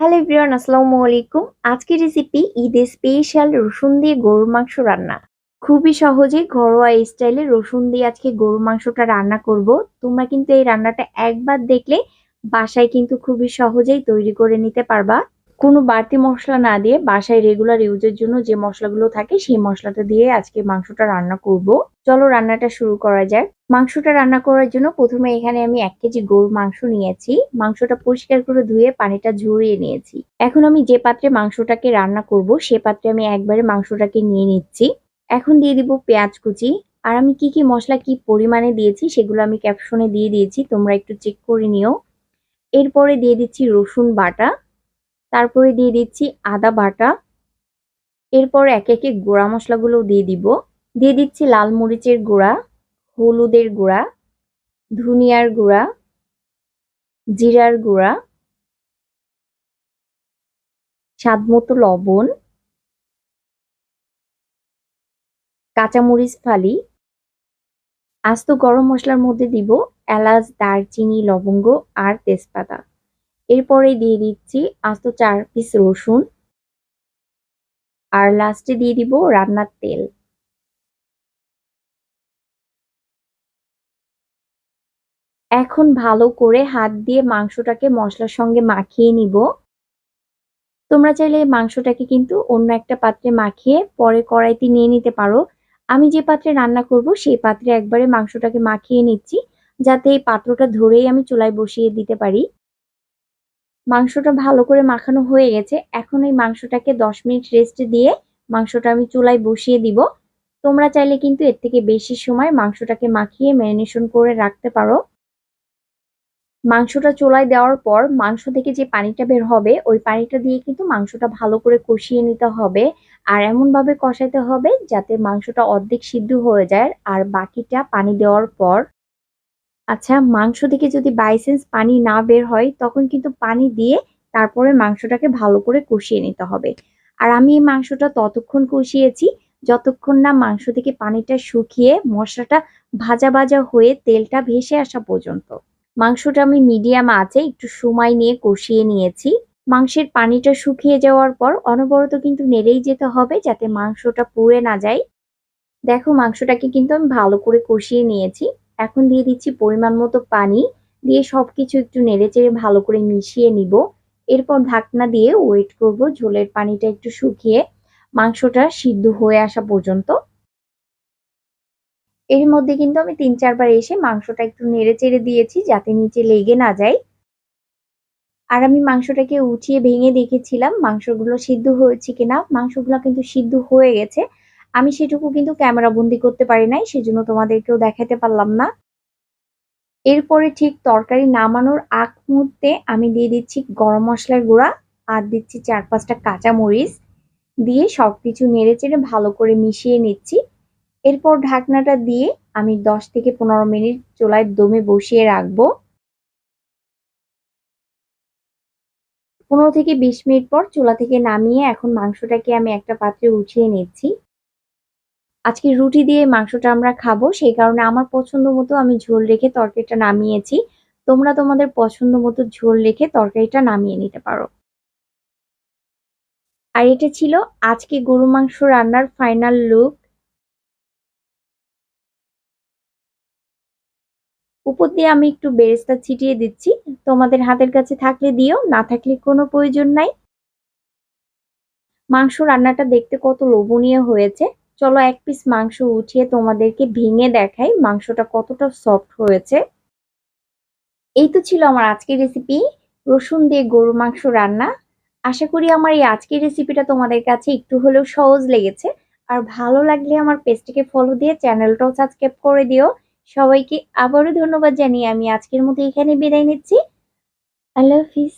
Hello everyone, আসসালামু আলাইকুম। আজকের রেসিপি ঈদের স্পেশাল রসুন দিয়ে গরুর মাংস রান্না। খুবই সহজে ঘরোয়া স্টাইলে রসুন দিয়ে আজকে গরুর মাংসটা রান্না করব। তোমরা কিন্তু এই রান্নাটা একবার দেখলে বাসায় কিন্তু খুবই সহজেই তৈরি করে নিতে পারবা। কোনো বাড়তি মশলা না দিয়ে বাসায় রেগুলার ইউজের জন্য যে মশলাগুলো থাকে সেই মশলাটা দিয়ে আজকে মাংসটা রান্না করব। চলো রান্নাটা শুরু করা যাক। মাংসটা রান্না করার জন্য প্রথমে এখানে আমি এক কেজি গরুর মাংস নিয়েছি। মাংসটা পরিষ্কার করে ধুয়ে পানিটা ঝরিয়ে নিয়েছি। এখন আমি যে পাত্রে মাংসটাকে রান্না করব, সে পাত্রে আমি একবারে মাংসটাকে নিয়ে নিচ্ছি। এখন দিয়ে দিব পেঁয়াজ কুচি। আর আমি কি কি মশলা কি পরিমাণে দিয়েছি সেগুলো আমি ক্যাপশনে দিয়ে দিয়েছি, তোমরা একটু চেক করে নিও। এরপরে দিয়ে দিচ্ছি রসুন বাটা। তারপরে দিয়ে দিচ্ছি আদা বাটা। এরপর একে একে গুঁড়া মশলাগুলো দিয়ে দিব। দিয়ে দিচ্ছি লাল মরিচের গুঁড়া, হলুদের গুঁড়া, ধনিয়ার গুঁড়া, জিরার গুঁড়া, স্বাদমতো লবণ, কাঁচামরিচ ফালি, আস্ত গরম মশলার মধ্যে দিব এলাচ, দারচিনি, লবঙ্গ আর তেজপাতা। এরপরে দিয়ে দিচ্ছি আস্ত চার পিস রসুন। আর লাস্টে দিয়ে দিব রান্নার তেল। এখন ভালো করে হাত দিয়ে মাংসটাকে মশলার সঙ্গে মাখিয়ে নিব। তোমরা চাইলে মাংসটাকে কিন্তু অন্য একটা পাত্রে মাখিয়ে পরে কড়াইতে নিয়ে নিতে পারো। আমি যে পাত্রে রান্না করব সেই পাত্রে একবারে মাংসটাকে মাখিয়ে নিচ্ছি, যাতে এই পাত্রটা ধরেই আমি চুলায় বসিয়ে দিতে পারি। মাংসটা ভালো করে মাখানো হয়ে গেছে। এখন এই মাংসটাকে দশ মিনিট রেস্টে দিয়ে মাংসটা আমি চুলায় বসিয়ে দিব। তোমরা চাইলে কিন্তু এর থেকে বেশি সময় মাংসটাকে মাখিয়ে ম্যারিনেশন করে রাখতে পারো। মাংসটা চোলায় দেওয়ার পর মাংস থেকে যে পানিটা বের হবে, ওই পানিটা দিয়ে কিন্তু মাংসটা ভালো করে কষিয়ে নিতে হবে। আর এমনভাবে কষাইতে হবে যাতে মাংসটা অর্ধেক সিদ্ধ হয়ে যায় আর বাকিটা পানি দেওয়ার পর আচ্ছা মাংস থেকে যদি বাইসেন্স পানি না বের হয়, তখন কিন্তু পানি দিয়ে তারপরে মাংসটাকে ভালো করে কষিয়ে নিতে হবে। আর আমি এই মাংসটা ততক্ষণ কষিয়েছি, যতক্ষণ না মাংস থেকে পানিটা শুকিয়ে মশলাটা ভাজা ভাজা হয়ে তেলটা ভেসে আসা পর্যন্ত। মাংসটা আমি মিডিয়াম আছে একটু সময় নিয়ে কষিয়ে নিয়েছি। মাংসের পানিটা শুকিয়ে যাওয়ার পর অনবরত কিন্তু নেড়েই যেতে হবে যাতে মাংসটা পুড়ে না যায়। দেখো, মাংসটাকে কিন্তু আমি ভালো করে কষিয়ে নিয়েছি। এখন দিয়ে দিচ্ছি পরিমাণ মতো পানি, দিয়ে সব কিছু একটু নেড়ে চেড়ে ভালো করে মিশিয়ে নিব। এরপর ঢাকনা দিয়ে ওয়েট করব, ঝোলের পানিটা একটু শুকিয়ে মাংসটা সিদ্ধ হয়ে আসা পর্যন্ত। এর মধ্যে কিন্তু আমি তিন চারবার এসে মাংসটা একটু নেড়ে চেড়ে দিয়েছি যাতে নিচে লেগে না যায়। আর আমি মাংসটাকে উঠিয়ে ভেঙে দেখেছিলাম মাংসগুলো সিদ্ধ হয়েছে কিনা। মাংসগুলো কিন্তু সিদ্ধ হয়ে গেছে। আমি সেটুকু কিন্তু ক্যামেরা বন্দি করতে পারি নাই, সেজন্য তোমাদেরকেও দেখাতে পারলাম না। এরপরে ঠিক তরকারি নামানোর আগ মুহূর্তে আমি দিয়ে দিচ্ছি গরম মশলার গুঁড়া আর দিচ্ছি চার পাঁচটা কাঁচা মরিচ দিয়ে সবকিছু নেড়ে চেড়ে ভালো করে মিশিয়ে নিচ্ছি। এরপর ঢাকনাটা দিয়ে আমি দশ থেকে পনেরো মিনিট চুলায় দমে বসিয়ে রাখব। পনেরো থেকে বিশ মিনিট পর চুলা থেকে নামিয়ে এখন মাংসটাকে আমি একটা পাত্রে উঠিয়ে নিচ্ছি। আজকে রুটি দিয়ে মাংসটা আমরা খাব, সেই কারণে আমার পছন্দ মতো আমি ঝোল রেখে তরকারিটা নামিয়েছি। তোমরা তোমাদের পছন্দ মতো ঝোল রেখে তরকারিটা নামিয়ে নিতে পারো। আর এটা ছিল আজকে গরু মাংস রান্নার ফাইনাল লুক উপর দিয়ে আমি একটু বেরেস্তা ছিটিয়ে দিচ্ছি। তোমাদের হাতের কাছে থাকলে দিও, না থাকলে কোনো প্রয়োজন নাই। মাংস রান্নাটা দেখতে কত লোভনীয় হয়েছে। চলো এক পিস মাংস উঠিয়ে তোমাদেরকে ভেঙে দেখাই মাংসটা কতটা সফট হয়েছে। এই তো ছিল আমার আজকের রেসিপি রসুন দিয়ে গরু মাংস রান্না। আশা করি আমার এই আজকের রেসিপিটা তোমাদের কাছে একটু হলেও সহজ লেগেছে। আর ভালো লাগলে আমার পেজটিকে ফলো দিয়ে চ্যানেলটাও সাবস্ক্রাইব করে দিও। সবাইকে আবারও ধন্যবাদ জানিয়ে আমি আজকের মতো এখানে বিদায় নিচ্ছি। আল্লাহ হাফিজ।